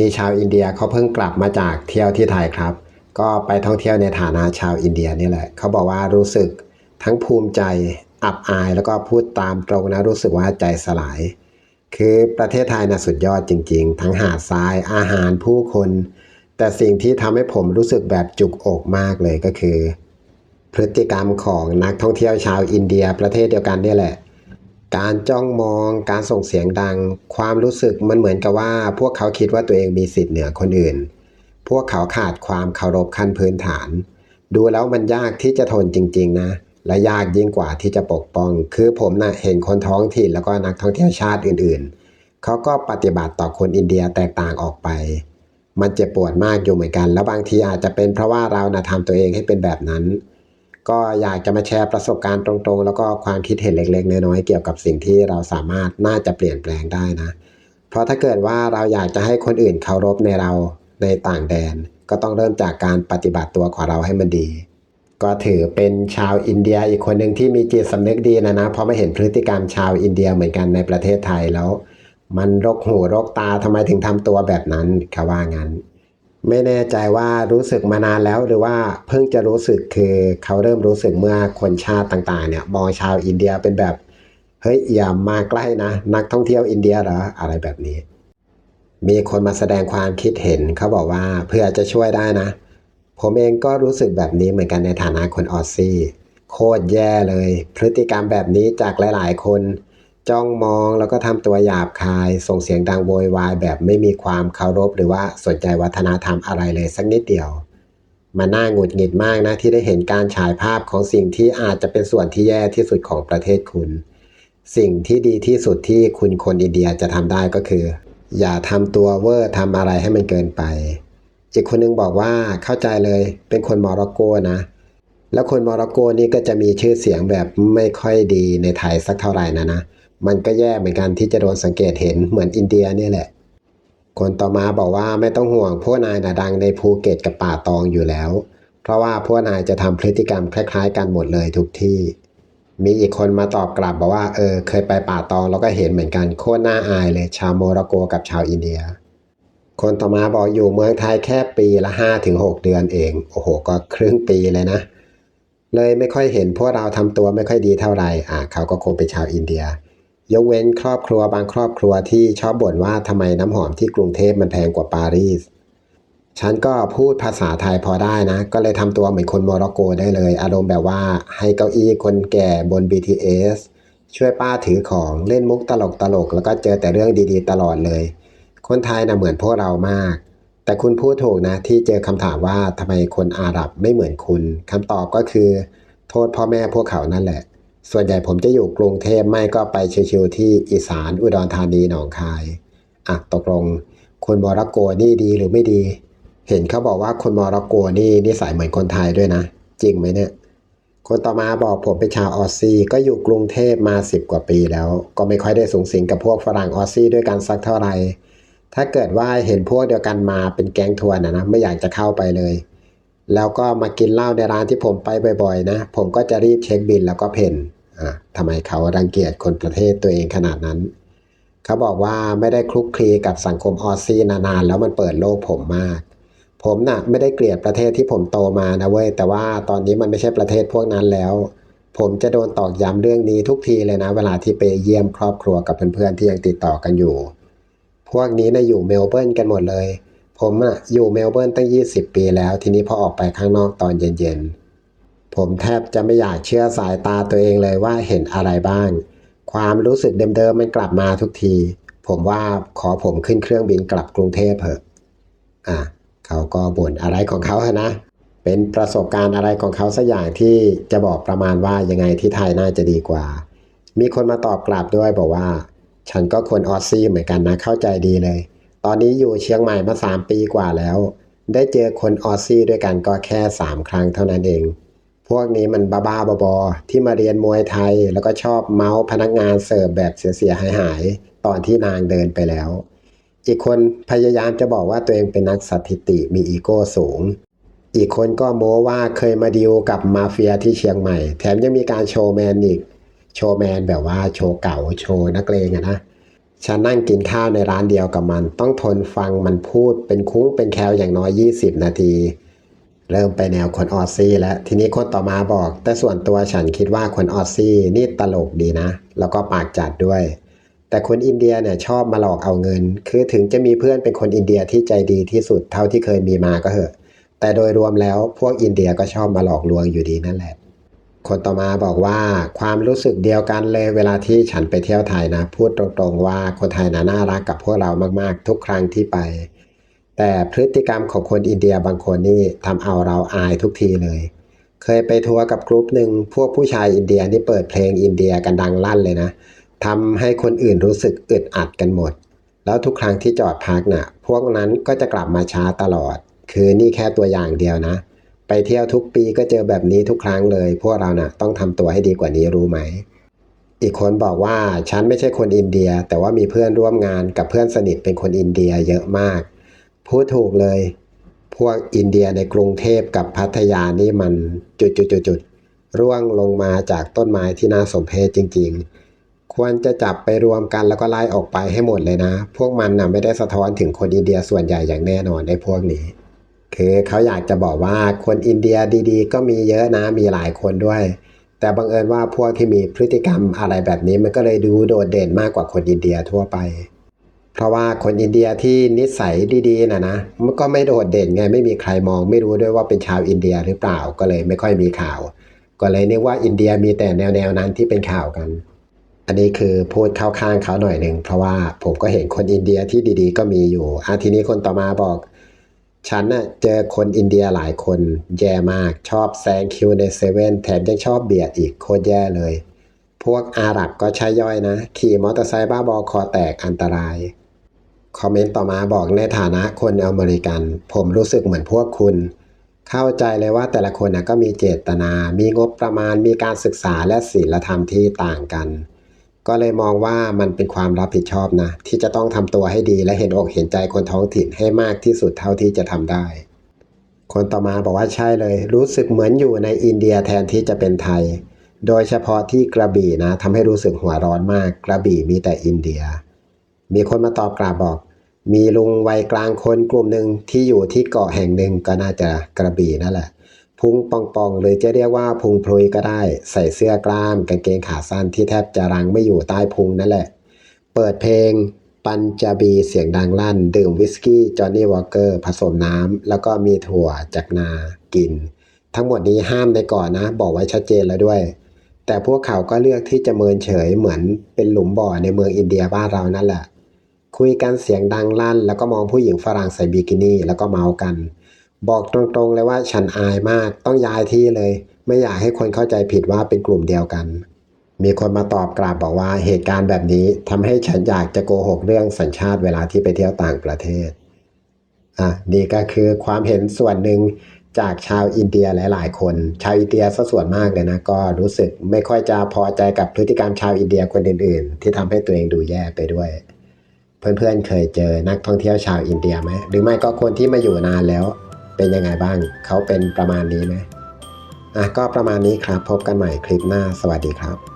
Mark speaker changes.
Speaker 1: มีชาวอินเดียเขาเพิ่งกลับมาจากเที่ยวที่ไทยครับ ก็ไปท่องเที่ยวในฐานะชาวอินเดียนี่แหละ เขาบอกว่ารู้สึกทั้งภูมิใจอับอายแล้วก็พูดตามตรงนะรู้สึกว่าใจสลาย คือประเทศไทยนะสุดยอดจริง ๆ ทั้งหาดทรายอาหารผู้คน แต่สิ่งที่ทำให้ผมรู้สึกแบบจุกอกมากเลยก็คือ พฤติกรรมของนักท่องเที่ยวชาวอินเดียประเทศเดียวกันนี่แหละ การจ้องมองการส่งเสียงดัง ความรู้สึกมันเหมือนกับว่า พวกเขาคิดว่าตัวเองมีสิทธิ์เหนือคนอื่น พวกเขาขาดความเคารพขั้นพื้นฐาน ดูแล้วมันยากที่จะทนจริง ๆ นะ และยากยิ่งกว่าที่จะปกป้อง คือผมนะ่ะเห็นคนท้องถิ่นแล้วก็นักท่องเที่ยวชาติอื่นๆ เขาก็ปฏิบัติต่อคนอินเดียแตกต่างออกไป มันเจ็บปวดมากอยู่เหมือนกัน แล้วบางทีอาจจะเป็นเพราะว่าเรานะทำตัวเองให้เป็นแบบนั้น ก็อยากจะมาแชร์ประสบการณ์ตรงๆ แล้วก็ความคิดเห็นเล็กๆ น้อยๆ เกี่ยวกับสิ่งที่เราสามารถน่าจะเปลี่ยนแปลงได้นะ เพราะถ้าเกิดว่าเราอยากจะให้คนอื่นเคารพในเราในต่างแดน ก็ต้องเริ่มจากการปฏิบัติตัวของเราให้มันดี ก็ถือเป็นชาวอินเดียอีกคนหนึ่งที่มีจิตสำนึกดีนะนะเพราะมาเห็นพฤติกรรมชาวอินเดียเหมือนกันในประเทศไทยแล้ว มันรกหูรกตาทำไมถึงทำตัวแบบนั้นเขาว่างั้น ไม่แน่ใจว่ารู้สึกมานานแล้วหรือว่าเพิ่งจะรู้สึกคือเขาเริ่มรู้สึกเมื่อคนชาติต่างๆ เนี่ยมองชาวอินเดียเป็นแบบเฮ้ยอย่ามาใกล้นะ นักท่องเที่ยวอินเดียเหรออะไรแบบนี้ มีคนมาแสดงความคิดเห็นเขาบอกว่าเพื่อจะช่วยได้นะ ผมเองก็รู้สึกแบบนี้เหมือนกันในฐานะคนออสซี่โคตรแย่เลย พฤติกรรมแบบนี้จากหลาย ๆ คน จ้องมองแล้วก็ทำตัวหยาบคาย ส่งเสียงดังโวยวายแบบไม่มีความเคารพ หรือว่าสนใจวัฒนธรรมอะไรเลยสักนิดเดียว มันน่าหงุดหงิดมากนะที่ได้เห็นการฉายภาพของสิ่งที่อาจจะเป็นส่วนที่แย่ที่สุดของประเทศคุณ สิ่งที่ดีที่สุดที่คุณคนอินเดียจะทำได้ก็คือ อย่าทำตัวเวอร์ทำอะไรให้มันเกินไป อีกคนนึงบอกว่าเข้าใจเลยเป็นคนโมร็อกโกนะแล้วคนโมร็อกโกนี่ก็จะมีชื่อเสียงแบบไม่ค่อยดีในไทยสักเท่าไหร่นะนะ มันก็แย่เหมือนกันที่จะโดนสังเกตเห็นเหมือนอินเดียเนี่ยแหละ คนต่อมาบอกว่าไม่ต้องห่วงพวกนายนะดังในภูเก็ตกับป่าตองอยู่แล้ว เพราะว่าพวกนายจะทำพฤติกรรมคล้าย ๆ กันหมดเลยทุกที่ มีอีกคนมาตอบกลับบอกว่าเออเคยไปป่าตองแล้วก็เห็นเหมือนกันโคตรน่าอายเลยชาวโมร็อกโกกับชาวอินเดีย คนต่อมาบอกอยู่เมืองไทยแค่ปีละห้าถึงหกเดือนเองโอ้โหก็ครึ่งปีเลยนะเลยไม่ค่อยเห็นพวกเราทำตัวไม่ค่อยดีเท่าไหร่อ่าเขาก็คงเป็นชาวอินเดีย ยกเว้นครอบครัวบางครอบครัวที่ชอบบ่นว่าทำไมน้ำหอมที่กรุงเทพมันแพงกว่าปารีส ฉันก็พูดภาษาไทยพอได้นะ ก็เลยทำตัวเหมือนคนโมร็อกโกได้เลย อารมณ์แบบว่าให้เก้าอี้คนแก่บน BTS ช่วยป้าถือของเล่นมุกตลกตลกๆแล้วก็เจอแต่เรื่องดีๆ ตลอดเลย คนไทยนะเหมือนพวกเรามาก แต่คุณพูดถูกนะที่เจอคำถามว่าทำไมคนอาหรับไม่เหมือนคุณคำตอบก็คือ โทษพ่อแม่พวกเขานั่นแหละ ส่วนใหญ่ผมจะอยู่กรุงเทพไม่ก็ไปชิวๆที่อีสานอุดรธานีหนองคายอะตกลงคนโมร็อกโกนี่ดีหรือไม่ดี เห็นเขาบอกว่าคนโมร็อกโกนี่นิสัยเหมือนคนไทยด้วยนะ จริงไหมเนี่ยคนต่อมาบอกผมเป็นชาวออสซี่ก็อยู่กรุงเทพมาสิบกว่าปีแล้ว ก็ไม่ค่อยได้สูงสิงกับพวกฝรั่งออสซี่ด้วยกันสักเท่าไหร่ถ้าเกิดว่าเห็นพวกเดียวกันมาเป็นแก๊งทัวร์นะนะไม่อยากจะเข้าไปเลย แล้วก็มากินเหล้าในร้านที่ผมไปบ่อยๆนะ ผมก็จะรีบเช็คบิลแล้วก็เพนอะทำไมเขารังเกียจคนประเทศตัวเองขนาดนั้น เขาบอกว่าไม่ได้คลุกคลีกับสังคมออสซี่นานๆ แล้วมันเปิดโลกผมมาก ผมน่ะไม่ได้เกลียดประเทศที่ผมโตมานะเว้ย แต่ว่าตอนนี้มันไม่ใช่ประเทศพวกนั้นแล้ว ผมจะโดนตอกย้ำเรื่องนี้ทุกทีเลยนะ เวลาที่ไปเยี่ยมครอบครัวกับเพื่อนๆที่ยังติดต่อกันอยู่ พวกนี้น่ะอยู่เมลเบิร์นกันหมดเลย ผมอะอยู่เมลเบิร์นตั้ง 20 ปีแล้ว ทีนี้พอออกไปข้างนอกตอนเย็นๆ ผมแทบจะไม่อยากเชื่อสายตาตัวเองเลยว่าเห็นอะไรบ้าง ความรู้สึกเดิมๆมันกลับมาทุกที ผมว่าขอผมขึ้นเครื่องบินกลับกรุงเทพเถอะอะเขาก็บ่นอะไรของเขาอะนะ เป็นประสบการณ์อะไรของเขาสักอย่างที่จะบอกประมาณว่ายังไงที่ไทยน่าจะดีกว่า มีคนมาตอบกลับด้วยบอกว่า ฉันก็คนออสซี่เหมือนกันนะเข้าใจดีเลย ตอนนี้อยู่เชียงใหม่มาสามปีกว่าแล้ว ได้เจอคนออสซี่ด้วยกันก็แค่สามครั้งเท่านั้นเอง พวกนี้มันบ้าๆบอๆที่มาเรียนมวยไทยแล้วก็ชอบเมาส์พนักงานเสิร์ฟแบบเสียๆหายๆตอนที่นางเดินไปแล้ว อีกคนพยายามจะบอกว่าตัวเองเป็นนักสถิติมีอีโก้สูงอีกคนก็โม้ว่าเคยมาดีลกับมาเฟียที่เชียงใหม่ แถมยังมีการโชว์แมนอีก โชว์แมนแบบว่าโชว์เก่าโชว์นักเลงอะนะ ฉันนั่งกินข้าวในร้านเดียวกับมัน ต้องทนฟังมันพูดเป็นคุ้งเป็นแคลอย่างน้อย 20 นาที เริ่มไปแนวคนออซี่แล้วทีนี้คนต่อมาบอก แต่ส่วนตัวฉันคิดว่าคนออซี่นี่ตลกดีนะ แล้วก็ปากจัดด้วย แต่คนอินเดียเนี่ยชอบมาหลอกเอาเงิน คือถึงจะมีเพื่อนเป็นคนอินเดียที่ใจดีที่สุดเท่าที่เคยมีมาก็เหอะ แต่โดยรวมแล้วพวกอินเดียก็ชอบมาหลอกลวงอยู่ดีนั่นแหละ คนต่อมาบอกว่าความรู้สึกเดียวกันเลยเวลาที่ฉันไปเที่ยวไทยนะ พูดตรงๆว่าคนไทยนะน่ารักกับพวกเรามากๆ ทุกครั้งที่ไป แต่พฤติกรรมของคนอินเดียบางคนนี่ทำเอาเราอายทุกทีเลย เคยไปทัวร์กับกรุ๊ปหนึ่งพวกผู้ชายอินเดียนี่เปิดเพลงอินเดียกันดังลั่นเลยนะทำให้คนอื่นรู้สึกอึดอัดกันหมด แล้วทุกครั้งที่จอดพักน่ะ พวกนั้นก็จะกลับมาช้าตลอด คือนี่แค่ตัวอย่างเดียวนะ ไปเที่ยวทุกปีก็เจอแบบนี้ทุกครั้งเลย พวกเราน่ะต้องทำตัวให้ดีกว่านี้รู้ไหม อีกคนบอกว่าฉันไม่ใช่คนอินเดีย แต่ว่ามีเพื่อนร่วมงานกับเพื่อนสนิทเป็นคนอินเดียเยอะมาก พูดถูกเลย พวกอินเดียในกรุงเทพกับพัทยานี่มันจุดๆๆร่วงลงมาจากต้นไม้ที่น่าสมเพชจริง ๆ ควรจะจับไปรวมกันแล้วก็ไล่ออกไปให้หมดเลยนะ พวกมันน่ะไม่ได้สะท้อนถึงคนอินเดียส่วนใหญ่อย่างแน่นอนในพวกนี้ คือเขาอยากจะบอกว่าคนอินเดียดีๆ ก็มีเยอะนะมีหลายคนด้วย แต่บังเอิญว่าพวกที่มีพฤติกรรมอะไรแบบนี้มันก็เลยดูโดดเด่นมากกว่าคนอินเดียทั่วไป เพราะว่าคนอินเดียที่นิสัยดีๆนะนะมันก็ไม่โดดเด่นไงไม่มีใครมองไม่รู้ด้วยว่าเป็นชาวอินเดียหรือเปล่าก็เลยไม่ค่อยมีข่าว ก็เลยนึกว่าอินเดียมีแต่แนวๆนั้นที่เป็นข่าวกัน อันนี้คือพูดเข้าข้างเขาหน่อยหนึ่งเพราะว่าผมก็เห็นคนอินเดียที่ดีๆ ก็มีอยู่อาทีนี้คนต่อมาบอก ฉันน่ะเจอคนอินเดียหลายคนแย่มากชอบแซงคิวในเซเว่นแถมยังชอบเบียดอีกโคตรแย่เลย พวกอาหรับก็ใช่ย่อยนะ ขี่มอเตอร์ไซค์บ้าบอคอแตกอันตราย คอมเมนต์ต่อมาบอกในฐานะคนอเมริกัน ผมรู้สึกเหมือนพวกคุณ เข้าใจเลยว่าแต่ละคนนะก็มีเจตนา มีงบประมาณมีการศึกษาและศีลธรรมที่ต่างกัน ก็เลยมองว่ามันเป็นความรับผิดชอบนะ ที่จะต้องทำตัวให้ดีและเห็นอกเห็นใจคนท้องถิ่นให้มากที่สุดเท่าที่จะทำได้ คนต่อมาบอกว่าใช่เลย รู้สึกเหมือนอยู่ในอินเดียแทนที่จะเป็นไทย โดยเฉพาะที่กระบี่นะทำให้รู้สึกหัวร้อนมาก กระบี่มีแต่อินเดีย มีคนมาตอบกลับบอก มีลุงวัยกลางคนกลุ่มหนึ่งที่อยู่ที่เกาะแห่งหนึ่งก็น่าจะกระบี่นั่นแหละ พุงปองๆ หรือจะเรียกว่าพุงพลุยก็ได้ ใส่เสื้อกล้ามกางเกงขาสั้นที่แทบจะรังไม่อยู่ใต้พุงนั่นแหละ เปิดเพลงปัญจบีเสียงดังลั่น ดื่มวิสกี้จอห์นนี่วอลเกอร์ผสมน้ำ แล้วก็มีถั่วจากนากิน ทั้งหมดนี้ห้ามในก่อนนะ บอกไว้ชัดเจนแล้วด้วย แต่พวกเขาก็เลือกที่จะเมินเฉยเหมือนเป็นหลุมบ่อในเมืองอินเดียบ้านเรานั่นแหละ คุยกันเสียงดังลั่น แล้วก็มองผู้หญิงฝรั่งใส่บิกินี่แล้วก็เมากัน บอกตรงๆเลยว่าฉันอายมากต้องย้ายที่เลย ไม่อยากให้คนเข้าใจผิดว่าเป็นกลุ่มเดียวกัน มีคนมาตอบกลับบอกว่าเหตุการณ์แบบนี้ทำให้ฉันอยากจะโกหกเรื่องสัญชาติเวลาที่ไปเที่ยวต่างประเทศอะนี่ก็คือความเห็นส่วนหนึ่งจากชาวอินเดียหลาย ๆ คน ชาวอินเดียซะส่วนมากเลยนะก็รู้สึกไม่ค่อยจะพอใจกับพฤติกรรมชาวอินเดียคนอื่น ๆ ที่ทำให้ตัวเองดูแย่ไปด้วย เพื่อน ๆ เคยเจอนักท่องเที่ยวชาวอินเดียไหมหรือไม่ก็คนที่มาอยู่นานแล้ว เป็นยังไงบ้าง เขาเป็นประมาณนี้ไหมอะก็ประมาณนี้ครับ พบกันใหม่คลิปหน้า สวัสดีครับ